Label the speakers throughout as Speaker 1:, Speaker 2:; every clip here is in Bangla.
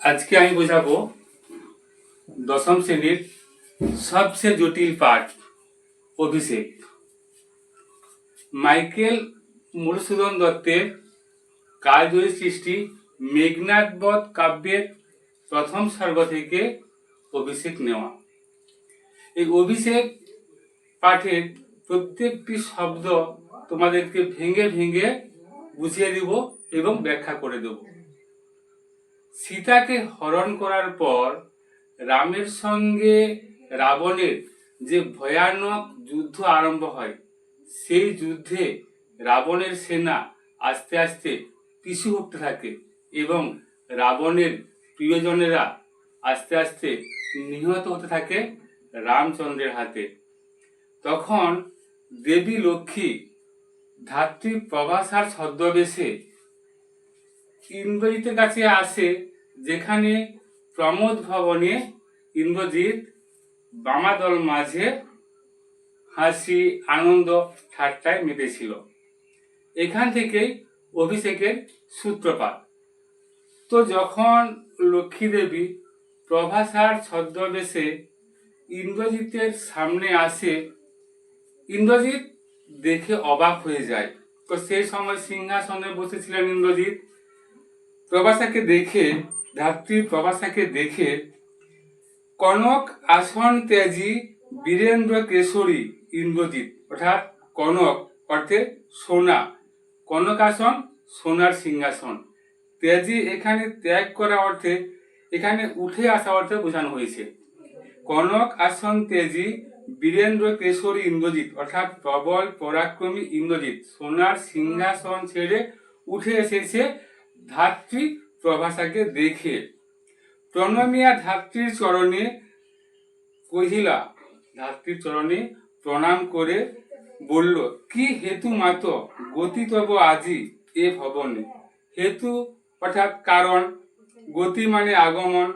Speaker 1: আজকে আমি বোঝাবো দশম শ্রেণির সবচেয়ে জটিল পাঠ, অভিষেক। মাইকেল মধুসূদন দত্তের কালজয়ী সৃষ্টি মেঘনাথবধ কাব্যের প্রথম সর্গ থেকে অভিষেক নেওয়া। এই অভিষেক পাঠের প্রত্যেকটি শব্দ তোমাদেরকে ভেঙে ভেঙে বুঝিয়ে দিব এবং ব্যাখ্যা করে দেব। সীতাকে হরণ করার পর রামের সঙ্গে রাবণের যে ভয়ানক যুদ্ধ আরম্ভ হয়, সেই যুদ্ধে রাবণের সেনা আস্তে আস্তে পিছু হতে থাকে এবং রাবণের প্রিয়জনেরা আস্তে আস্তে নিহত হতে থাকে রামচন্দ্রের হাতে। তখন দেবী লক্ষ্মী ধাত্রী প্রভাসার ছদ্মবেশে ইন্দ্রজিতের কাছে আসে যেখানে প্রমোদ ভবনে ইন্দ্রজিৎ বামাদল মাঝে হাসি, আনন্দ, ঠাট্টায় মেতেছিল। এখান থেকেই অভিষেকের সূত্রপাত। তো যখন লক্ষ্মী দেবী প্রভাসার ছদ্মবেশে ইন্দ্রজিতের সামনে আসে, ইন্দ্রজিৎ দেখে অবাক হয়ে যায়। তো সেই সময় সিংহাসনে বসেছিলেন ইন্দ্রজিৎ। প্রভাসাকে দেখে ধাত্রী প্রভাসাকে দেখে কনক আসন তেজি বীরেন্দ্র কেশরী ইন্দ্রজিৎ। অর্থাৎ কনক অর্থে সোনা। কনক আসন, সোনার সিংহাসন। তেজি এখানে ত্যাগ করা অর্থে এখানে উঠে আসা অর্থে বোঝানো হয়েছে। কনক আসন তেজি বীরেন্দ্র কেশরী ইন্দ্রজিৎ। অর্থাৎ প্রবল পরাক্রমী ইন্দ্রজিৎ। সোনার সিংহাসন ছেড়ে উঠে এসেছে ধাত্রী প্রভাসাকে দেখে। প্রণমিয়া ধাত্রীর চরণে কহিলা, ধাত্রীর চরণে প্রণাম করে বলল, কি হেতু মাত গতি তব আজি এ ভবনে? হেতু অর্থাৎ কারণ, গতি মানে আগমন।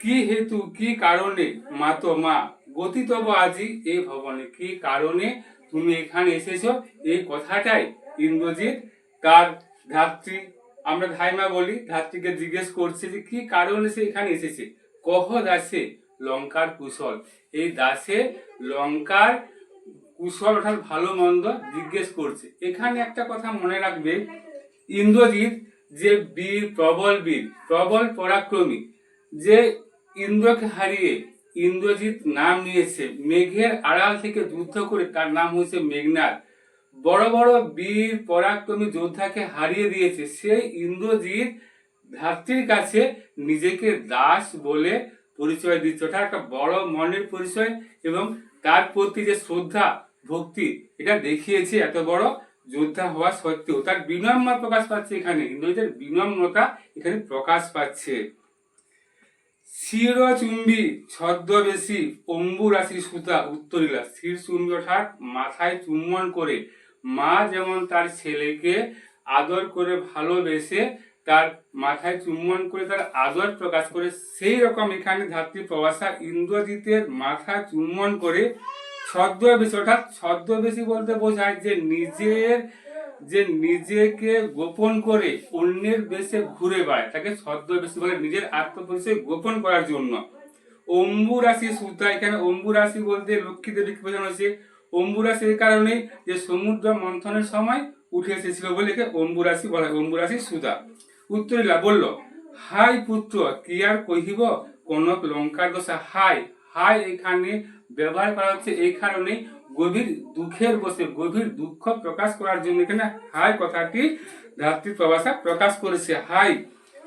Speaker 1: কি হেতু, কি কারণে মাত মা? গতি তব আজি এই ভবনে। কি কারণে তুমি এখানে এসেছ? এই কথাটাই ইন্দ্রজিৎ তার ধাত্রী আমরা ধাইমা বলি, ধাত্রীকে জিজ্ঞেস করছে যে কি কারণে সে এখানে এসেছে? কহ দাসে লঙ্কার কুশল। এই দাসে লঙ্কার কুশল অর্থাৎ ভালো মন্দ জিজ্ঞেস করছে। এখানে একটা কথা মনে রাখবে, ইন্দ্রজিৎ যে বীর, প্রবল বীর, প্রবল পরাক্রমী, যে ইন্দ্রকে হারিয়ে ইন্দ্রজিৎ নাম নিয়েছে, মেঘের আড়াল থেকে যুদ্ধ করে তার নাম হয়েছে মেঘনাথ বড় বড় বীর, পরাক্রমী যোদ্ধাকে হারিয়ে দিয়েছে। সেই ইন্দ্রজিৎ ধাত্রীর কাছে নিজেকে দাস বলে পরিচয় দিচ্ছে ওটা একটা বড় মনের পরিচয় এবং তার প্রতি যে শ্রদ্ধা, ভক্তি, এটা দেখিয়েছে এত বড় যোদ্ধা হওয়া সত্ত্বেও। তার বিনম্র প্রকাশ পাচ্ছে এখানে। ইন্দ্রজিতের বিনম্রতা এখানে প্রকাশ পাচ্ছে। শিরচুম্বী, ছদ্মবেশী অম্বু রাশি সুতা, উত্তরিলা। শির চুম্বি অর্থাৎ মাথায় চুম্বন করে। মা যেমন তার ছেলেকে আদর করে ভালোবেসে তার মাথায় চুম্বন করে তার আদর প্রকাশ করে, সেই রকম এখানে ধাত্রী প্রবাসা ইন্দ্রজিতের মাথা চুম্বন করে ছদ্মবেশী, অর্থাৎ ছদ্মবেশী বলতে বোঝায় যে নিজের, যে নিজেকে গোপন করে অন্যের বেশে ঘুরে বেড়ায়, তাকে ছদ্মবেশী বলে, নিজের আত্মপরিচয় গোপন করার জন্য। অম্বু রাশি সুতা এখানে অম্বু রাশি বলতে লক্ষ্মী দেবীকে বোঝানো হয়েছে। অম্বু রাশি কারণে যে সমুদ্র মন্থনের সময় উঠে এসেছিল বলে একে অম্বু রাশি বলা হয় অম্বু রাশি সুতা উত্তরিলা বলল হাই পুত্র, কি আর কহিব? কনক লঙ্কার দশা হাই হাই এখানে ব্যবহার করা হচ্ছে এই কারণে গভীর দুঃখের বসে, গভীর দুঃখ প্রকাশ করার জন্য এখানে হাই কথাটি ধাত্রী প্রবাসা প্রকাশ করেছে। হাই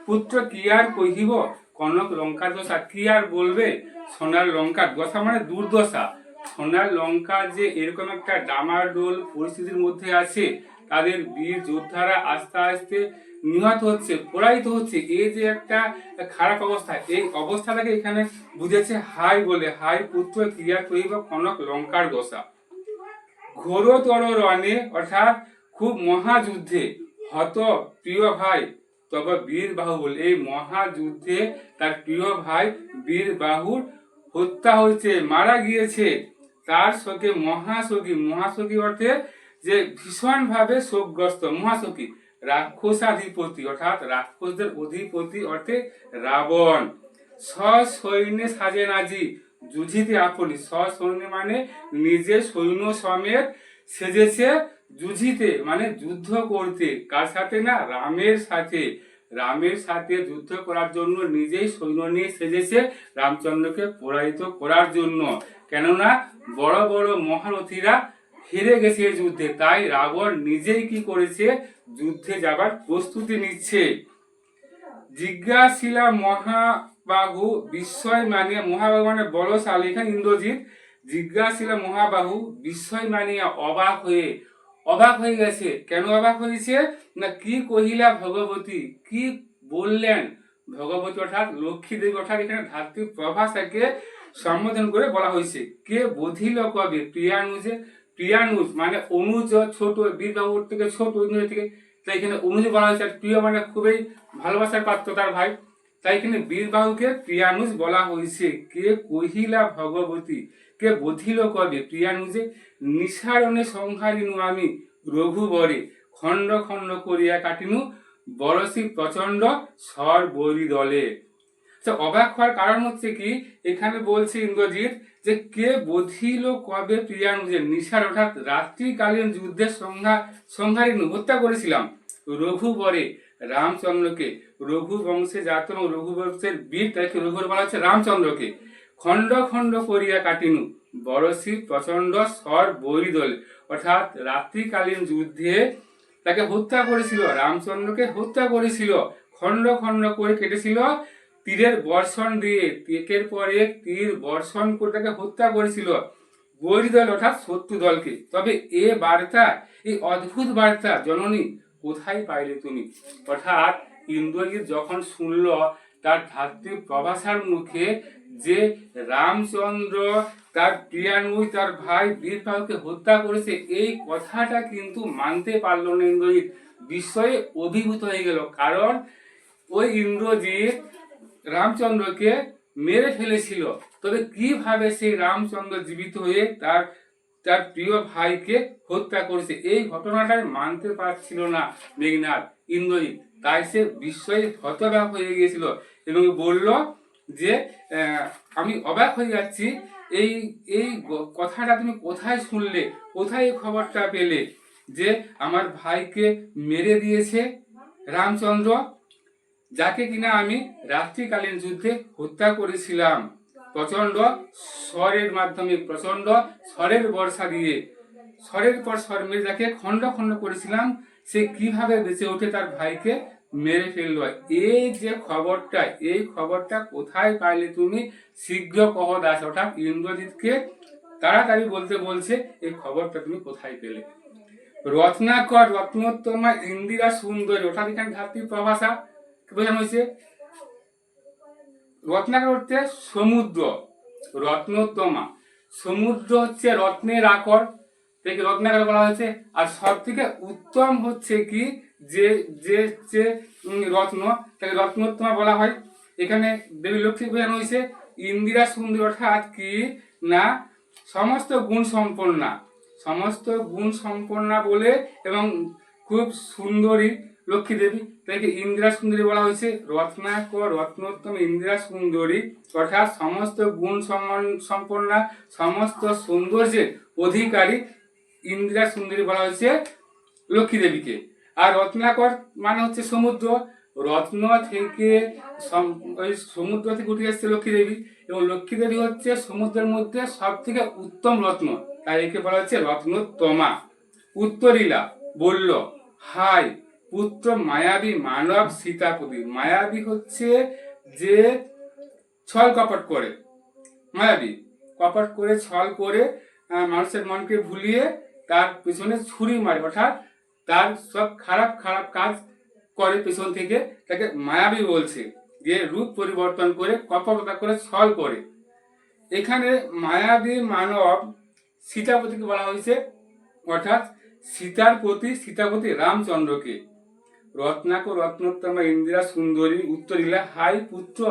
Speaker 1: পুত্র, কি আর কহিব? কনক লঙ্কার দশা, কি আর বলবে? সোনার লঙ্কার দশা মানে দুর্দশা। সোনার লঙ্কা যে এরকম একটা ডামাডোল পরিস্থিতির মধ্যে আছে, তাদের বীর যোদ্ধারা আস্তে আস্তে নিহত হচ্ছে পরাজিত হচ্ছে। এই যে একটা খারাপ অবস্থা, এই অবস্থাটাকে এখানে বুঝেছে হাই বলে, হাই পুত্র ক্রিয়া করিব কনক লঙ্কার দশা ঘোরতর রণে, অর্থাৎ খুব মহাযুদ্ধে, হত প্রিয় ভাই, তবে বীর বাহুবল। এই মহাযুদ্ধে তার প্রিয় ভাই বীর বাহুর হত্যা হয়েছে, মারা গিয়েছে। তার শোকে মহাশোকী মহাশোকী অর্থে যে ভীষণ ভাবে শোকগ্রস্ত মহাশোকী রাক্ষসাধিপতি অর্থাৎ রাক্ষসদের অধিপতি অর্থে রাবণ। সৈন্যে সাজে নাজি যুঝিতে আপনি। সৈন্য মানে নিজে সৈন্য সমেত সেজেছে যুঝিতে মানে যুদ্ধ করতে। কার সাথে না? রামের সাথে। রামের সাথে যুদ্ধ করার জন্য নিজেই সৈন্য নিয়ে সেজেছে রামচন্দ্রকে পরাজিত করার জন্য। কেননা বড় বড় মহারথীরা হেরে গেছে এই যুদ্ধে। তাই রাবণ নিজেই কি করেছে? যুদ্ধে যাবার প্রস্তুতি নিচ্ছে। জিজ্ঞাসিলা মহাবাহু, বিস্ময় মানিয়া মহাবাহু মানে বলশালী এখানে ইন্দ্রজিৎ, জিজ্ঞাসিলা মহাবাহু, বিস্ময় মানিয়া অবাক হয়ে অবাক হয়ে গেছে। কেন অবাক হয়েছে? না, কি কহিলা ভগবতী? কি বললেন? ভগবতী অর্থাৎ লক্ষ্মী দেবী অর্থাৎ এখানে ধাত্রী প্রভাষাকে সম্বোধন করে বলা হয়েছে, কে বধিল কবে প্রিয়ানুজে, প্রিয়ানুজ মানে অনুজ ছোট বীরবাবুর থেকে ছোট থেকে তাই এখানে অনুজ বলা হয়েছে, আর প্রিয় মানে খুবই ভালোবাসার পাত্র তার ভাই। তাই এখানে বীরবাহুকে প্রিয়ানুজ বলা হয়েছে, কে কহিলা ভগবতী? কে বধিল কবে প্রিয়ানুজে নিসারণে সংহারিনু আমি, রঘুবরে। খণ্ড খণ্ড করিয়া কাটিনু বরসি প্রচণ্ড স্বর বলি দলে আচ্ছা অবাক হওয়ার কারণ হচ্ছে কি, এখানে বলছে ইন্দ্রজিৎ যে কে বধিল কবে প্রিয়ানুজের নিশার অর্থাৎ রাত্রিকালীন যুদ্ধের সংঘা সংহারিনু হত্যা করেছিলাম। রঘুবরে, রামচন্দ্রকে। রঘু বংশে জাত এবং রঘু বংশের বীর তাকে রঘুর বলা হচ্ছে রামচন্দ্রকে। খণ্ড খণ্ড করিয়া কাটিনু। বরসি প্রচণ্ড স্বর বলি দলে অর্থাৎ রাত্রিকালীন যুদ্ধে তাকে হত্যা করেছিল, রামচন্দ্রকে হত্যা করেছিল। খণ্ড খণ্ড করে কেটেছিল তীরের বর্ষণ দিয়ে একের পর এক তীর বর্ষণ করে তাকে হত্যা করেছিল। বৈরী দল অর্থাৎ শত্রু দলকে। তবে এ বার্তা, এই অদ্ভুত বার্তা, জননী, কোথায় পাইলে তুমি? অর্থাৎ ইন্দ্রজিৎ যখন শুনল, তার ধাত্রী প্রভাসার মুখে যে রামচন্দ্র, তার প্রিয়ানুই তার ভাই বীরবাহুকে হত্যা করেছে, এই কথাটা কিন্তু মানতে পারল না ইন্দ্রজিৎ। বিস্ময়ে অভিভূত হয়ে গেল। কারণ ওই ইন্দ্রজিৎ রামচন্দ্রকে মেরে ফেলেছিল। তবে কীভাবে সেই রামচন্দ্র জীবিত হয়ে তার তার প্রিয় ভাইকে হত্যা করেছে, এই ঘটনাটাই মানতে পারছিল না মেঘনাথ ইন্দ্রজিৎ। তাই সে বিস্ময়ে হতবাক হয়ে গিয়েছিল এবং বলল যে আমি অবাক হয়ে যাচ্ছি। এই এই কথাটা তুমি কোথায় শুনলে? কোথায় এই খবরটা পেলে যে আমার ভাইকে মেরে দিয়েছে রামচন্দ্র? যাকে কিনা আমি রাত্রিকালীন যুদ্ধে হত্যা করেছিলাম। প্রচণ্ড স্বরের মাধ্যমে প্রচণ্ড স্বরের বর্ষা দিয়ে। স্বরের পর স্বর মেরে যাকে খণ্ড খণ্ড করেছিলাম, সে কীভাবে বেঁচে ওঠে তার ভাইকে মেরে ফেলল? এই যে খবরটা, এই খবরটা কোথায় পাইলে তুমি শীঘ্র কহ দাস? অর্থাৎ ইন্দ্রজিৎকে তাড়াতাড়ি বলতে বলছে, এই খবরটা তুমি কোথায় পেলে? রত্নাকর, রত্নোত্তমা, ইন্দিরা সুন্দরী, অর্থাৎ এখানে ধাত্রী প্রভাষা। বোঝানো হয়েছে? রত্নাকর হচ্ছে সমুদ্র, রত্নোত্তমা। সমুদ্র হচ্ছে রত্নের আকর থেকে রত্নাকর বলা হয়েছে। আর সব থেকে উত্তম হচ্ছে কি? যে যে যে রত্ন, তাকে রত্নোত্তমা বলা হয়। এখানে দেবী লক্ষ্মী বোঝানো হয়েছে। ইন্দিরা সুন্দর অর্থাৎ কি? না, সমস্ত গুণ সম্পন্না। সমস্ত গুণ সম্পন্না বলে এবং খুব সুন্দরী লক্ষ্মী দেবী। তাকে ইন্দিরা সুন্দরী বলা হয়েছে রত্নাকর রত্নোত্তম ইন্দিরা সুন্দরী, অর্থাৎ সমস্ত গুণ সম্পন্না, সমস্ত সৌন্দর্যের অধিকারী ইন্দিরা সুন্দরী বলা হয়েছে লক্ষ্মী দেবীকে। আর রত্নাকর মানে হচ্ছে সমুদ্র। রত্ন থেকে ওই সমুদ্র থেকে উঠে এসছে লক্ষ্মী দেবী। এবং লক্ষ্মী দেবী হচ্ছে সমুদ্রের মধ্যে সব থেকে উত্তম রত্ন। তাই একে বলা হচ্ছে রত্নোত্তমা। উত্তরীলা, বলল হাই পুত্র মায়াবী মানব সীতাপতি। মায়াবী হচ্ছে যে ছল কপট করে। মায়াবী কপট করে, ছল করে মানুষের মনকে ভুলিয়ে তার পেছনে ছুরি মারে, অর্থাৎ তার সব খারাপ খারাপ কাজ করে পেছন থেকে। তাকে মায়াবী বলছে। যে রূপ পরিবর্তন করে, কপটতা করে, ছল করে। এখানে মায়াবী মানব সীতাপতিকে বলা হয়েছে, অর্থাৎ সীতার প্রতি, সীতাপতি রামচন্দ্রকে। রত্নাক রত্নোত্তমা ইন্দিরা সুন্দরী উত্তরিলা, হাই পুত্র,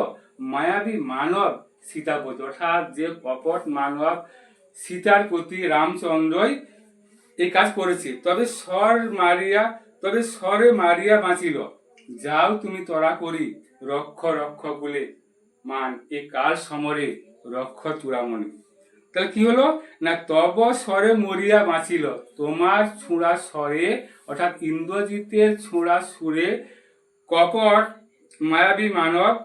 Speaker 1: মায়াবী মানব সীতাপতি অর্থাৎ যে কপট মানব সীতার প্রতি রামচন্দ্রই এই কাজ করেছে। তবে স্বর মারিয়া, তবে স্বরে মারিয়া বাঁচিল। যাও তুমি তরা করি, রক্ষ রক্ষ বলে মান এ কাল সমরে রক্ষ চূড়ামণি। তাহলে কি হলো? না, তব স্বরে মরিয়া বাঁচিল। তোমার ছুঁড়া স্বরে, অর্থাৎ ইন্দ্রজিতের ছুঁড়া সুরে, কপট, মায়াবী মানব,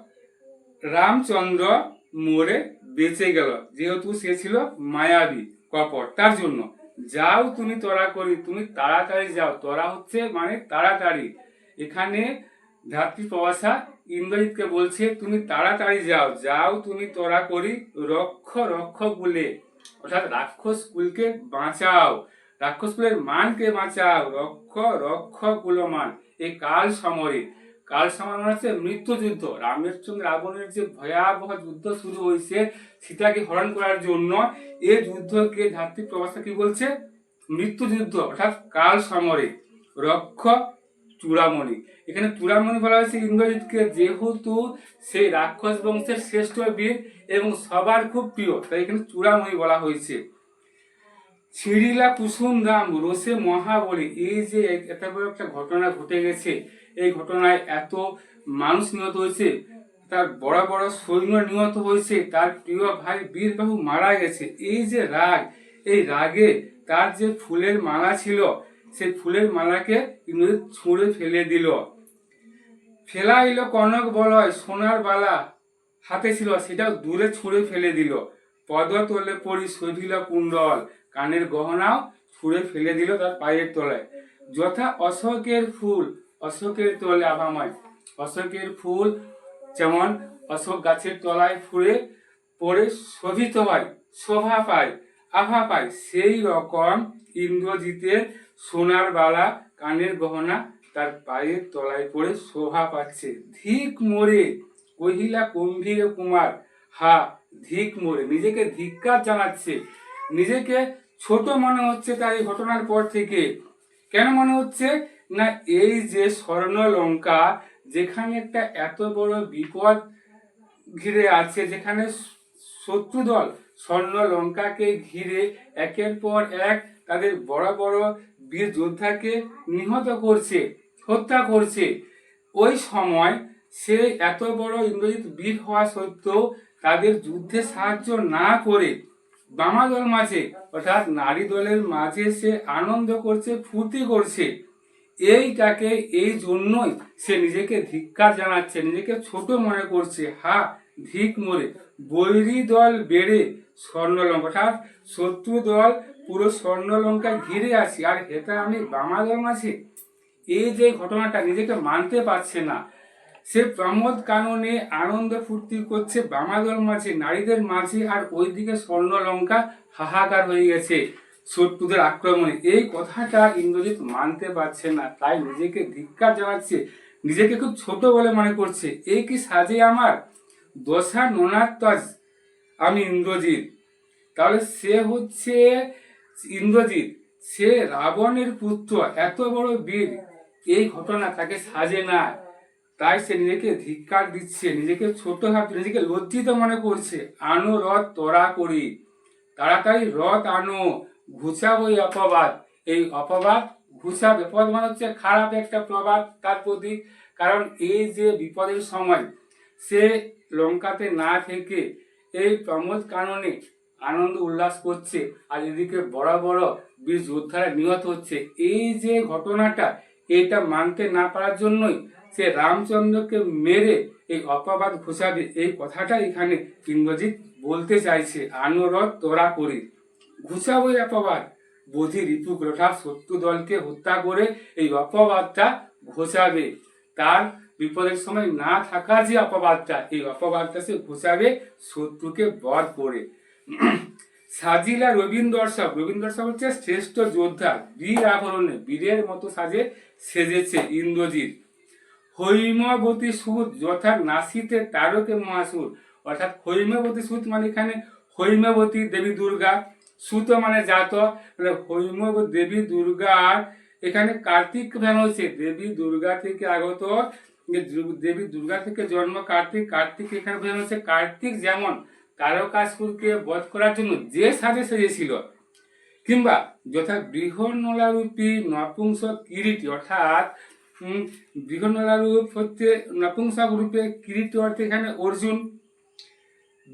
Speaker 1: রামচন্দ্র মোড়ে বেঁচে গেল। যেহেতু সে ছিল মায়াবী, কপট, তার জন্য। যাও তুমি তরা করি তুমি তাড়াতাড়ি যাও। তরা হচ্ছে মানে তাড়াতাড়ি। এখানে ধাত্রী প্রবাসা ইন্দ্রজিৎকে বলছে, তুমি তাড়াতাড়ি যাও যাও তুমি তরা করি, রক্ষ রক্ষ বলে অর্থাৎ রাক্ষস কুলকে বাঁচাও, রাক্ষস কুলের মানকে বাঁচাও, রক্ষ রক্ষ কুলমান। এই কাল সমরে কাল সমর মানে হচ্ছে মৃত্যু যুদ্ধ। রামের সঙ্গে রাবণের যে ভয়াবহ যুদ্ধ শুরু হয়েছে, সীতাকে হরণ করার জন্য এই যুদ্ধকে ধাত্রী প্রবাসা কি বলছে? মৃত্যু যুদ্ধ। অর্থাৎ কাল সমরে রক্ষ চূড়ামণি। এখানে চূড়ামণি বলা হয়েছে, ইন্দ্রজিৎকে যেহেতু সেই রাক্ষস বংশের শ্রেষ্ঠ বীর এবং সবার খুব প্রিয়, তাই এখানে চূড়ামণি বলা হয়েছে। ছিড়িলা কুসুম দাম রোষে মহাবলী, এই যে এত বড় একটা ঘটনা ঘটে গেছে, এই ঘটনায় এত মানুষ নিহত হয়েছে, তার বড় বড় সৈন্য নিহত হয়েছে, তার প্রিয় ভাই বীরবাহু মারা গেছে, এই যে রাগ, এই রাগে তার যে ফুলের মালা ছিল, সেই ফুলের মালাকে ইন্দ্রজিৎ ছুঁড়ে ফেলে দিল। ফেলা এলো কনক বলয়, সোনার বালা হাতে ছিল, সেটাও দূরে ছুঁড়ে ফেলে দিল। পদ তোলে পড়ি শৈভিল কুণ্ডল, কানের গহনাও ছুঁড়ে ফেলে দিল তার পায়ের তলায়। যথা অশোকের ফুল, অশোকের তলে আভাময়, অশোকের ফুল যেমন অশোক গাছের তলায় ফুলে পড়ে শোভিত হয়, শোভা পায়, আভা পায়। সেই রকম ইন্দ্রজিতের সোনার বালা, কানের গহনা তার পায়ের তলায় পড়ে শোভা পাচ্ছে। ধিক মোরে, কহিলা গম্ভীর কুমার, হা, ধিক মোরে, নিজেকে ধিক্কার জানাচ্ছে। নিজেকে ছোট মনে হচ্ছে তার এই ঘটনার পর থেকে। কেন মনে হচ্ছে? না, এই যে স্বর্ণ লঙ্কা যেখানে একটা এত বড় বিপদ ঘিরে আছে, যেখানে শত্রু দল স্বর্ণ লঙ্কাকে ঘিরে একের পর এক তাদের বড় বড় বীর যোদ্ধাকে নিহত করছে। হত্যা করছে। ওই সময় সে এত বড় ইন্দ্রজিৎ বীর হওয়া সত্ত্বেও তাদের যুদ্ধে সাহায্য না করে বামা দল মাঝে, অর্থাৎ নারী দলের মাঝে সে আনন্দ করছে, ফুর্তি করছে। এইটাকে, এই জন্যই সে নিজেকে ধিক্কার জানাচ্ছে, নিজেকে ছোট মনে করছে। হা, ধিক মরে। বৈরী দল বেড়ে স্বর্ণলঙ্কা, অর্থাৎ শত্রু দল পুরো স্বর্ণলঙ্কা ঘিরে আছি। আর এটা আমি বামা দল মাঝে এই যে ঘটনাটা নিজেকে মানতে পারছে না, সে প্রমোদ কাননে আনন্দ ফুর্তি করছে বামাদল মাঝে, নারীদের মাঝে, আর ওইদিকে স্বর্ণলঙ্কা হাহাকার হয়ে গেছে শত্রুদের আক্রমণে। এই কথাটা ইন্দ্রজিৎ মানতে পারছে না, তাই নিজেকে ধিক্কার জানাচ্ছে, নিজেকে খুব ছোট বলে মনে করছে। এই কি সাজে আমার? দশা নোনাত্তাজ আমি ইন্দ্রজিৎ। তাহলে সে হচ্ছে ইন্দ্রজিৎ। সে রাবণের পুত্র, এত বড় বীর। এই ঘটনা তাকে সাজে না তাই সে নিজেকে ধিক্কার দিচ্ছে, নিজেকে ছোট ভাবছে নিজেকে লজ্জিত মনে করছে। আনো রথ তোরা করি, তাড়াতাড়ি রথ আনো, ঘুচাবো এই অপবাদ। এই অপবাদ ঘুষা বিপদ মানে হচ্ছে খারাপ একটা প্রবাদ তার প্রতি। কারণ এই যে বিপদের সময় সে লঙ্কাতে না থেকে এই প্রমোদ কাননে আনন্দ উল্লাস করছে, আর এদিকে বড় বড় বীর যোদ্ধারা নিহত হচ্ছে। এই যে ঘটনাটা এটা মানতে না পারার জন্যই সে রামচন্দ্রকে মেরে এই অপবাদ ঘোষাবে এই কথাটা এখানে ইন্দ্রজিৎ বলতে চাইছে আনুরথ তোরা করি। ঘুষাবো অপবাদ। বোধি রিপু অর্থাৎ শত্রু দলকে হত্যা করে এই অপবাদটা ঘোষাবে। তার বিপদের সময় না থাকা যে অপবাদটা, এই অপবাদটা সে ঘোষাবে শত্রুকে বধ করে। সাজিলা রবীন্দ্রসব রবীন্দ্রসব হচ্ছে শ্রেষ্ঠ যোদ্ধা। বীর আভরণে বীরের মতো সাজে সেজেছে ইন্দ্রজিৎ। হৈমবতী সুদ যথা নাসিতে তারকে মহাসুর। অর্থাৎ হৈমবতী সুদ মানে এখানে হৈমবতী দেবী দুর্গা, সুত মানে জাত। হৈম দেবী দুর্গার এখানে কার্তিক ভ্যান হয়েছে। দেবী দুর্গা থেকে আগত, দেবী দুর্গা থেকে জন্ম কার্তিক কার্তিক এখানে বোঝানো হচ্ছে কার্তিক যেমন তারকাসুরকে বধ করার জন্য যে সাজে সেজেছিল কিংবা যথা বৃহন্নলারূপী নপুংসক কিরীটি অর্থাৎ উম, বৃহন্নলারূপ হচ্ছে নপুংসক রূপে কিরীটি অর্থে এখানে অর্জুন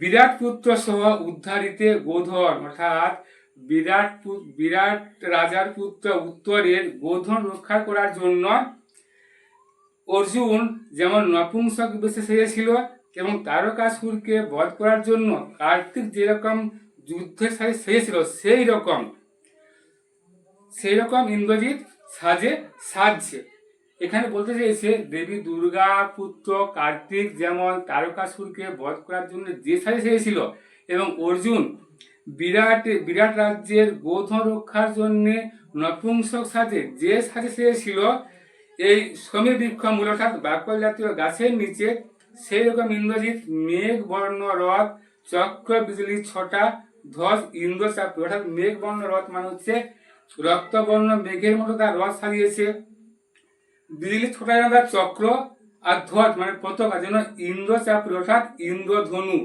Speaker 1: বিরাট পুত্র সহ উদ্ধারিতে গোধন অর্থাৎ বিরাট বিরাট রাজার পুত্র উত্তরের গোধন রক্ষা করার জন্য অর্জুন যেমন নপুংসক বেশে সেজেছিল এবং তারকাসুরকে বধ করার জন্য কার্তিক যেরকম যুদ্ধের সাথে সেজেছিল সেই রকম সেই রকম ইন্দ্রজিৎ সাজে সাজছে। এখানে বলতে চাইছে, দেবী দুর্গা পুত্র কার্তিক যেমন তারকাসুরকে বধ করার জন্য যে সাজে সেজেছিল এবং অর্জুন বিরাট বিরাট রাজ্যের গোধন রক্ষার জন্যে নপুংসক সাজে যে সাজে সেজেছিল এই সমীর বৃক্ষ মূল অর্থাৎ বাকল জাতীয় গাছের নিচে সেই রকম ইন্দ্রজিৎ, মেঘ, বর্ণ, রথ, চক্র, বিজলি, ছটা, ধ্বজ ইন্দ্র চাপি অর্থাৎ মেঘ, বর্ণ, রথ মানে হচ্ছে রক্তবর্ণ মেঘের মতো তার রথ সাজিয়েছে। বিজলি, ছোটা যেন তার চক্র আর ধ্বজ মানে পতাকা যেন ইন্দ্র চাপি অর্থাৎ ইন্দ্রধনু।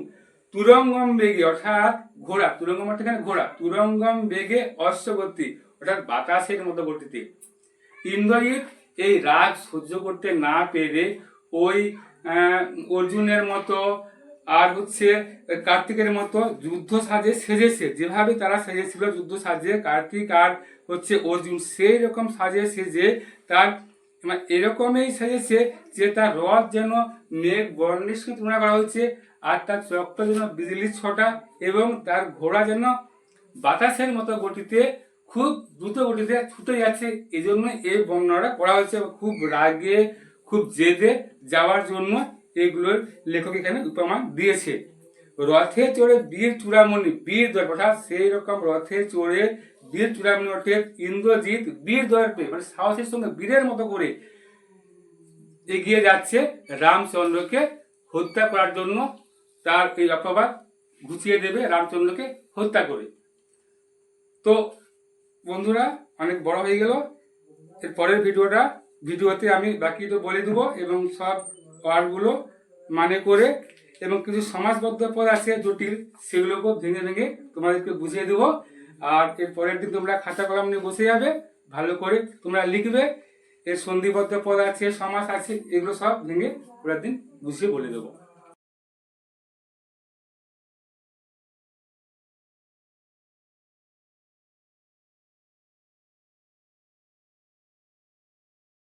Speaker 1: তুরঙ্গম বেগে, অর্থাৎ ঘোড়া। তুরঙ্গম অর্থাৎ এখানে ঘোড়া। তুরঙ্গম বেগে অশ্বগতি, অর্থাৎ বাতাসের মতো গতিতে। ইন্দ্রজিৎ এই রাগ সহ্য করতে না পেরে ওই অর্জুনের মতো আর হচ্ছে কার্তিকের মতো যুদ্ধ সাজে সেজেছে। যেভাবে তারা সেজেছিল যুদ্ধ সাজে, কার্তিক আর হচ্ছে অর্জুন, সেই রকম সাজে সেজে তার মানে এরকমই সেজেছে যে তার রথ যেন মেঘ বর্ণের সঙ্গে তুলনা করা হয়েছে আর তার চক্র যেন বিজলির ছটা এবং তার ঘোড়া যেন বাতাসের মতো গতিতে খুব দ্রুত গতিতে ছুটে যাচ্ছে। এই জন্য এই বর্ণনাটা করা হয়েছে। খুব রাগে খুব জেদে যাওয়ার জন্য এগুলোর লেখক এখানে উপমা দিয়েছে। রথে চড়ে বীর চূড়ামণি, বীর দর্প অর্থাৎ সেই রকম রথে চড়ে বীর চূড়ামণি অর্থে ইন্দ্রজিৎ বীর দর্পে মানে সাহসের সঙ্গে বীরের মতো করে এগিয়ে যাচ্ছে রামচন্দ্রকে হত্যা করার জন্য। তার এই অপবাদ ঘুচিয়ে দেবে রামচন্দ্রকে হত্যা করে। তো বন্ধুরা, অনেক বড় হয়ে গেল। এর পরের ভিডিওটা ভিডিওতে আমি বাকি তো বলে দেবো এবং সব ওয়ার্ডগুলো মানে করে এবং কিছু সমাজবদ্ধ পদ আছে, জটিল, সেগুলোকেও ভেঙে ভেঙে তোমাদেরকে বুঝিয়ে দেবো। আর এর পরের দিন তোমরা খাতা কলম নিয়ে বসে যাবে, ভালো করে তোমরা লিখবে। এর সন্ধিবদ্ধ পদ আছে সমাজ আছে, এগুলো সব ভেঙে পরের দিন বুঝিয়ে বলে দেবো।